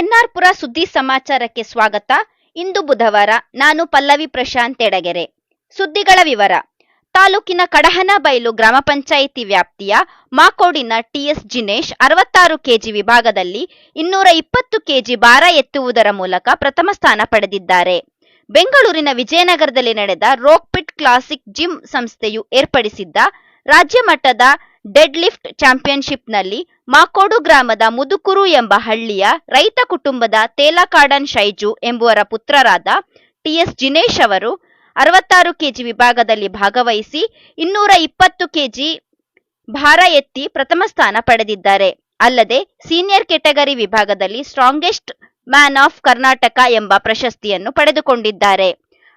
ಎನ್ಆರ್ಪುರ ಸುದ್ದಿ ಸಮಾಚಾರಕ್ಕೆ ಸ್ವಾಗತ. ಇಂದು ಬುಧವಾರ ನಾನು ಪಲ್ಲವಿ ಪ್ರಶಾಂತ್ ಎಡಗೆರೆ. ಸುದ್ದಿಗಳ ವಿವರ. ತಾಲೂಕಿನ ಕಡಹನಬೈಲು ಗ್ರಾಮ ಪಂಚಾಯಿತಿ ವ್ಯಾಪ್ತಿಯ ಮಾಕೋಡಿನ ಟಿಎಸ್ ಜಿನೇಶ್ ಅರವತ್ತಾರು ಕೆಜಿ ವಿಭಾಗದಲ್ಲಿ ಇನ್ನೂರ ಇಪ್ಪತ್ತು ಕೆಜಿ ಭಾರ ಎತ್ತುವುದರ ಮೂಲಕ ಪ್ರಥಮ ಸ್ಥಾನ ಪಡೆದಿದ್ದಾರೆ. ಬೆಂಗಳೂರಿನ ವಿಜಯನಗರದಲ್ಲಿ ನಡೆದ ರೋಕ್ಪಿಟ್ ಕ್ಲಾಸಿಕ್ ಜಿಮ್ ಸಂಸ್ಥೆಯು ಏರ್ಪಡಿಸಿದ್ದ ರಾಜ್ಯ ಮಟ್ಟದ ಡೆಡ್ ಲಿಫ್ಟ್ ಚಾಂಪಿಯನ್ಶಿಪ್ನಲ್ಲಿ ಮಾಕೋಡು ಗ್ರಾಮದ ಮುದುಕುರು ಎಂಬ ಹಳ್ಳಿಯ ರೈತ ಕುಟುಂಬದ ತೇಲಕಾಡನ್ ಶೈಜು ಎಂಬುವರ ಪುತ್ರರಾದ ಟಿಎಸ್ ಜಿನೇಶ್ ಅವರು ಅರವತ್ತಾರು ಕೆಜಿ ವಿಭಾಗದಲ್ಲಿ ಭಾಗವಹಿಸಿ ಇನ್ನೂರ ಇಪ್ಪತ್ತು ಕೆಜಿ ಭಾರ ಎತ್ತಿ ಪ್ರಥಮ ಸ್ಥಾನ ಪಡೆದಿದ್ದಾರೆ. ಅಲ್ಲದೆ ಸೀನಿಯರ್ ಕೆಟಗರಿ ವಿಭಾಗದಲ್ಲಿ ಸ್ಟ್ರಾಂಗೆಸ್ಟ್ ಮ್ಯಾನ್ ಆಫ್ ಕರ್ನಾಟಕ ಎಂಬ ಪ್ರಶಸ್ತಿಯನ್ನು ಪಡೆದುಕೊಂಡಿದ್ದಾರೆ.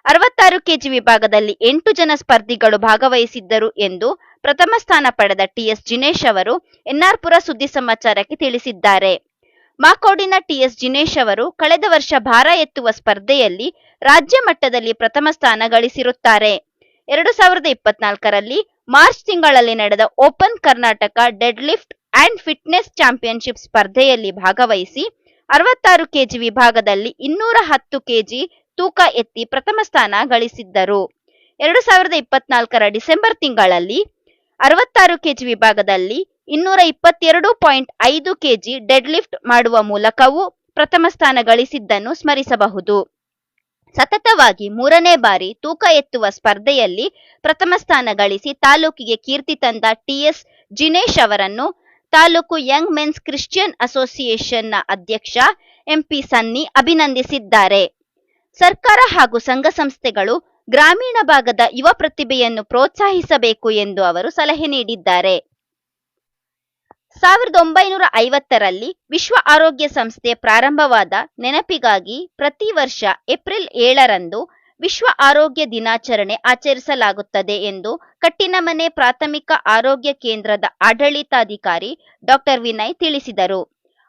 ಅರವತ್ತಾರು ಕೆಜಿ ವಿಭಾಗದಲ್ಲಿ ಎಂಟು ಜನ ಸ್ಪರ್ಧಿಗಳು ಭಾಗವಹಿಸಿದ್ದರು ಎಂದು ಪ್ರಥಮ ಸ್ಥಾನ ಪಡೆದ ಟಿಎಸ್ ಜಿನೇಶ್ ಅವರು ಎನ್ಆರ್ಪುರ ಸುದ್ದಿ ಸಮಾಚಾರಕ್ಕೆ ತಿಳಿಸಿದ್ದಾರೆ. ಮಾಕೋಡಿನ ಟಿಎಸ್ ಜಿನೇಶ್ ಅವರು ಕಳೆದ ವರ್ಷ ಭಾರ ಎತ್ತುವ ಸ್ಪರ್ಧೆಯಲ್ಲಿ ರಾಜ್ಯ ಮಟ್ಟದಲ್ಲಿ ಪ್ರಥಮ ಸ್ಥಾನ ಗಳಿಸಿರುತ್ತಾರೆ. ಎರಡು ಸಾವಿರದ ಇಪ್ಪತ್ನಾಲ್ಕರಲ್ಲಿ ಮಾರ್ಚ್ ತಿಂಗಳಲ್ಲಿ ನಡೆದ open Karnataka dead lift and fitness championship ಸ್ಪರ್ಧೆಯಲ್ಲಿ ಭಾಗವಹಿಸಿ ಅರವತ್ತಾರು ಕೆಜಿ ವಿಭಾಗದಲ್ಲಿ ಇನ್ನೂರ ಹತ್ತು ಕೆಜಿ ತೂಕ ಎತ್ತಿ ಪ್ರಥಮ ಸ್ಥಾನ ಗಳಿಸಿದ್ದರು. ಎರಡು ಸಾವಿರದ ಇಪ್ಪತ್ನಾಲ್ಕರ ಡಿಸೆಂಬರ್ ತಿಂಗಳಲ್ಲಿ ಅರವತ್ತಾರು ಕೆಜಿ ವಿಭಾಗದಲ್ಲಿ ಇನ್ನೂರ ಇಪ್ಪತ್ತೆರಡು ಪಾಯಿಂಟ್ ಐದು ಕೆಜಿ ಡೆಡ್ ಲಿಫ್ಟ್ ಮಾಡುವ ಮೂಲಕವೂ ಪ್ರಥಮ ಸ್ಥಾನ ಗಳಿಸಿದ್ದನ್ನು ಸ್ಮರಿಸಬಹುದು. ಸತತವಾಗಿ ಮೂರನೇ ಬಾರಿ ತೂಕ ಎತ್ತುವ ಸ್ಪರ್ಧೆಯಲ್ಲಿ ಪ್ರಥಮ ಸ್ಥಾನ ಗಳಿಸಿ ತಾಲೂಕಿಗೆ ಕೀರ್ತಿ ತಂದ ಟಿಎಸ್ ಜಿನೇಶ್ ಅವರನ್ನು ತಾಲೂಕು ಯಂಗ್ ಮೆನ್ಸ್ ಕ್ರಿಶ್ಚಿಯನ್ ಅಸೋಸಿಯೇಷನ್ನ ಅಧ್ಯಕ್ಷ ಎಂಪಿ ಸನ್ನಿ ಅಭಿನಂದಿಸಿದ್ದಾರೆ. ಸರ್ಕಾರ ಹಾಗೂ ಸಂಘ ಸಂಸ್ಥೆಗಳು ಗ್ರಾಮೀಣ ಭಾಗದ ಯುವ ಪ್ರತಿಭೆಯನ್ನು ಪ್ರೋತ್ಸಾಹಿಸಬೇಕು ಎಂದು ಅವರು ಸಲಹೆ ನೀಡಿದ್ದಾರೆ. ಸಾವಿರದ ಒಂಬೈನೂರ ಐವತ್ತರಲ್ಲಿ ವಿಶ್ವ ಆರೋಗ್ಯ ಸಂಸ್ಥೆ ಪ್ರಾರಂಭವಾದ ನೆನಪಿಗಾಗಿ ಪ್ರತಿ ವರ್ಷ ಏಪ್ರಿಲ್ ಏಳರಂದು ವಿಶ್ವ ಆರೋಗ್ಯ ದಿನಾಚರಣೆ ಆಚರಿಸಲಾಗುತ್ತದೆ ಎಂದು ಕಟ್ಟಿನಮನೆ ಪ್ರಾಥಮಿಕ ಆರೋಗ್ಯ ಕೇಂದ್ರದ ಆಡಳಿತಾಧಿಕಾರಿ ಡಾಕ್ಟರ್ ವಿನಯ್ ತಿಳಿಸಿದರು.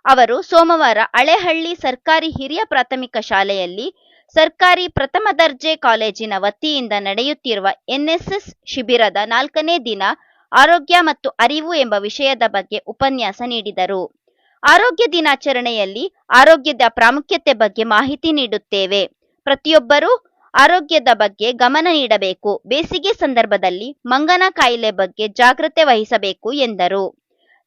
ಅವರು ಸೋಮವಾರ ಅಳೆಹಳ್ಳಿ ಸರ್ಕಾರಿ ಹಿರಿಯ ಪ್ರಾಥಮಿಕ ಶಾಲೆಯಲ್ಲಿ ಸರ್ಕಾರಿ ಪ್ರಥಮ ದರ್ಜೆ ಕಾಲೇಜಿನ ವತಿಯಿಂದ ನಡೆಯುತ್ತಿರುವ ಎನ್ಎಸ್ಎಸ್ ಶಿಬಿರದ ನಾಲ್ಕನೇ ದಿನ ಆರೋಗ್ಯ ಮತ್ತು ಅರಿವು ಎಂಬ ವಿಷಯದ ಬಗ್ಗೆ ಉಪನ್ಯಾಸ ನೀಡಿದರು. ಆರೋಗ್ಯ ದಿನಾಚರಣೆಯಲ್ಲಿ ಆರೋಗ್ಯದ ಪ್ರಾಮುಖ್ಯತೆ ಬಗ್ಗೆ ಮಾಹಿತಿ ನೀಡುತ್ತೇವೆ. ಪ್ರತಿಯೊಬ್ಬರೂ ಆರೋಗ್ಯದ ಬಗ್ಗೆ ಗಮನ ನೀಡಬೇಕು. ಬೇಸಿಗೆ ಸಂದರ್ಭದಲ್ಲಿ ಮಂಗನ ಕಾಯಿಲೆ ಬಗ್ಗೆ ಜಾಗ್ರತೆ ವಹಿಸಬೇಕು ಎಂದರು.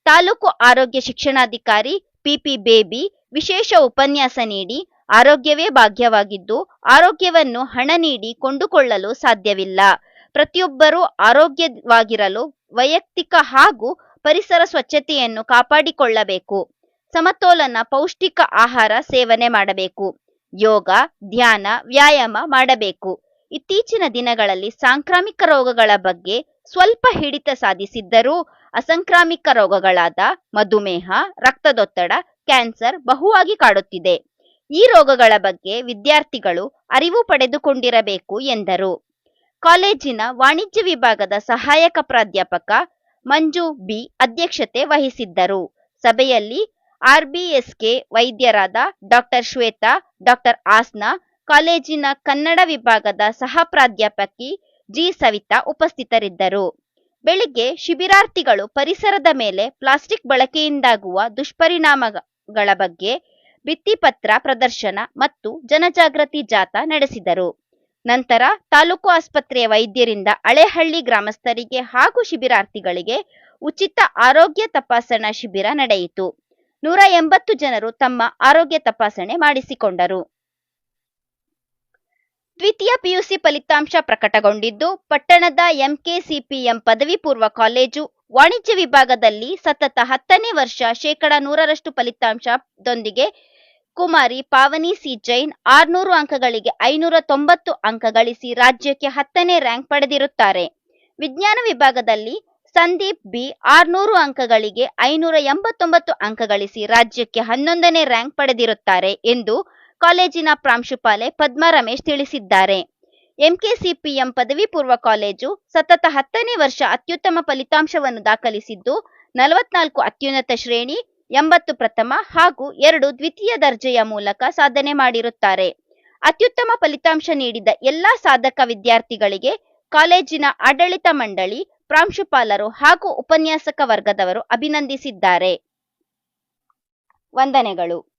ತಾಲೂಕು ಆರೋಗ್ಯ ಶಿಕ್ಷಣಾಧಿಕಾರಿ ಪಿಪಿ ಬೇಬಿ ವಿಶೇಷ ಉಪನ್ಯಾಸ ನೀಡಿ ಆರೋಗ್ಯವೇ ಭಾಗ್ಯವಾಗಿದ್ದು ಆರೋಗ್ಯವನ್ನು ಹಣ ನೀಡಿ ಕೊಂಡುಕೊಳ್ಳಲು ಸಾಧ್ಯವಿಲ್ಲ. ಪ್ರತಿಯೊಬ್ಬರೂ ಆರೋಗ್ಯವಾಗಿರಲು ವೈಯಕ್ತಿಕ ಹಾಗೂ ಪರಿಸರ ಸ್ವಚ್ಛತೆಯನ್ನು ಕಾಪಾಡಿಕೊಳ್ಳಬೇಕು. ಸಮತೋಲನ, ಪೌಷ್ಟಿಕ ಆಹಾರ ಸೇವನೆ ಮಾಡಬೇಕು. ಯೋಗ, ಧ್ಯಾನ, ವ್ಯಾಯಾಮ ಮಾಡಬೇಕು. ಇತ್ತೀಚಿನ ದಿನಗಳಲ್ಲಿ ಸಾಂಕ್ರಾಮಿಕ ರೋಗಗಳ ಬಗ್ಗೆ ಸ್ವಲ್ಪ ಹಿಡಿತ ಸಾಧಿಸಿದ್ದರೂ ಅಸಂಕ್ರಾಮಿಕ ರೋಗಗಳಾದ ಮಧುಮೇಹ, ರಕ್ತದೊತ್ತಡ, ಕ್ಯಾನ್ಸರ್ ಬಹುವಾಗಿ ಕಾಡುತ್ತಿದೆ. ಈ ರೋಗಗಳ ಬಗ್ಗೆ ವಿದ್ಯಾರ್ಥಿಗಳು ಅರಿವು ಪಡೆದುಕೊಂಡಿರಬೇಕು ಎಂದರು. ಕಾಲೇಜಿನ ವಾಣಿಜ್ಯ ವಿಭಾಗದ ಸಹಾಯಕ ಪ್ರಾಧ್ಯಾಪಕ ಮಂಜು ಬಿ ಅಧ್ಯಕ್ಷತೆ ವಹಿಸಿದ್ದರು. ಸಭೆಯಲ್ಲಿ ಆರ್ಬಿಎಸ್ಕೆ ವೈದ್ಯರಾದ ಡಾಕ್ಟರ್ ಶ್ವೇತಾ, ಡಾಕ್ಟರ್ ಆಸ್ನಾ ಕಾಲೇಜಿನ ಕನ್ನಡ ವಿಭಾಗದ ಸಹ ಪ್ರಾಧ್ಯಾಪಕಿ ಜಿ ಸವಿತಾ ಉಪಸ್ಥಿತರಿದ್ದರು. ಬೆಳಿಗ್ಗೆ ಶಿಬಿರಾರ್ಥಿಗಳು ಪರಿಸರದ ಮೇಲೆ ಪ್ಲಾಸ್ಟಿಕ್ ಬಳಕೆಯಿಂದಾಗುವ ದುಷ್ಪರಿಣಾಮಗಳ ಬಗ್ಗೆ ಭಿತ್ತಿಪತ್ರ ಪ್ರದರ್ಶನ ಮತ್ತು ಜನಜಾಗೃತಿ ಜಾಥಾ ನಡೆಸಿದರು. ನಂತರ ತಾಲೂಕು ಆಸ್ಪತ್ರೆಯ ವೈದ್ಯರಿಂದ ಅಳೆಹಳ್ಳಿ ಗ್ರಾಮಸ್ಥರಿಗೆ ಹಾಗೂ ಶಿಬಿರಾರ್ಥಿಗಳಿಗೆ ಉಚಿತ ಆರೋಗ್ಯ ತಪಾಸಣಾ ಶಿಬಿರ ನಡೆಯಿತು. ನೂರ ಎಂಬತ್ತು ಜನರು ತಮ್ಮ ಆರೋಗ್ಯ ತಪಾಸಣೆ ಮಾಡಿಸಿಕೊಂಡರು. ದ್ವಿತೀಯ ಪಿಯುಸಿ ಫಲಿತಾಂಶ ಪ್ರಕಟಗೊಂಡಿದ್ದು, ಪಟ್ಟಣದ ಎಂಕೆಸಿಪಿಎಂ ಪದವಿ ಪೂರ್ವ ಕಾಲೇಜು ವಾಣಿಜ್ಯ ವಿಭಾಗದಲ್ಲಿ ಸತತ ಹತ್ತನೇ ವರ್ಷ ಶೇಕಡಾ ನೂರರಷ್ಟು ಫಲಿತಾಂಶದೊಂದಿಗೆ ಕುಮಾರಿ, ಪಾವನಿ, ಸಿ. ಜೈನ್ ಆರ್ನೂರು ಅಂಕಗಳಿಗೆ ಐನೂರ ತೊಂಬತ್ತು ಅಂಕ ಗಳಿಸಿ ರಾಜ್ಯಕ್ಕೆ ಹತ್ತನೇ ರ್ಯಾಂಕ್ ಪಡೆದಿರುತ್ತಾರೆ. ವಿಜ್ಞಾನ ವಿಭಾಗದಲ್ಲಿ ಸಂದೀಪ್ ಬಿ ಆರ್ನೂರು ಅಂಕಗಳಿಗೆ ಐನೂರ ಎಂಬತ್ತೊಂಬತ್ತು ಅಂಕ ಗಳಿಸಿ ರಾಜ್ಯಕ್ಕೆ ಹನ್ನೊಂದನೇ ರ್ಯಾಂಕ್ ಪಡೆದಿರುತ್ತಾರೆ ಎಂದು ಕಾಲೇಜಿನ ಪ್ರಾಂಶುಪಾಲೆ ಪದ್ಮಾ ರಮೇಶ್ ತಿಳಿಸಿದ್ದಾರೆ. ಎಂಕೆಸಿಪಿಎಂ ಪದವಿ ಪೂರ್ವ ಕಾಲೇಜು ಸತತ ಹತ್ತನೇ ವರ್ಷ ಅತ್ಯುತ್ತಮ ಫಲಿತಾಂಶವನ್ನು ದಾಖಲಿಸಿದ್ದು, ನಲವತ್ನಾಲ್ಕು ಅತ್ಯುನ್ನತ ಶ್ರೇಣಿ ಎಂಬತ್ತು ಪ್ರಥಮ ಹಾಗೂ ಎರಡು ದ್ವಿತೀಯ ದರ್ಜೆಯ ಮೂಲಕ ಸಾಧನೆ ಮಾಡಿರುತ್ತಾರೆ. ಅತ್ಯುತ್ತಮ ಫಲಿತಾಂಶ ನೀಡಿದ ಎಲ್ಲಾ ಸಾಧಕ ವಿದ್ಯಾರ್ಥಿಗಳಿಗೆ ಕಾಲೇಜಿನ ಆಡಳಿತ ಮಂಡಳಿ, ಪ್ರಾಂಶುಪಾಲರು ಹಾಗೂ ಉಪನ್ಯಾಸಕ ವರ್ಗದವರು ಅಭಿನಂದಿಸಿದ್ದಾರೆ. ವಂದನೆಗಳು.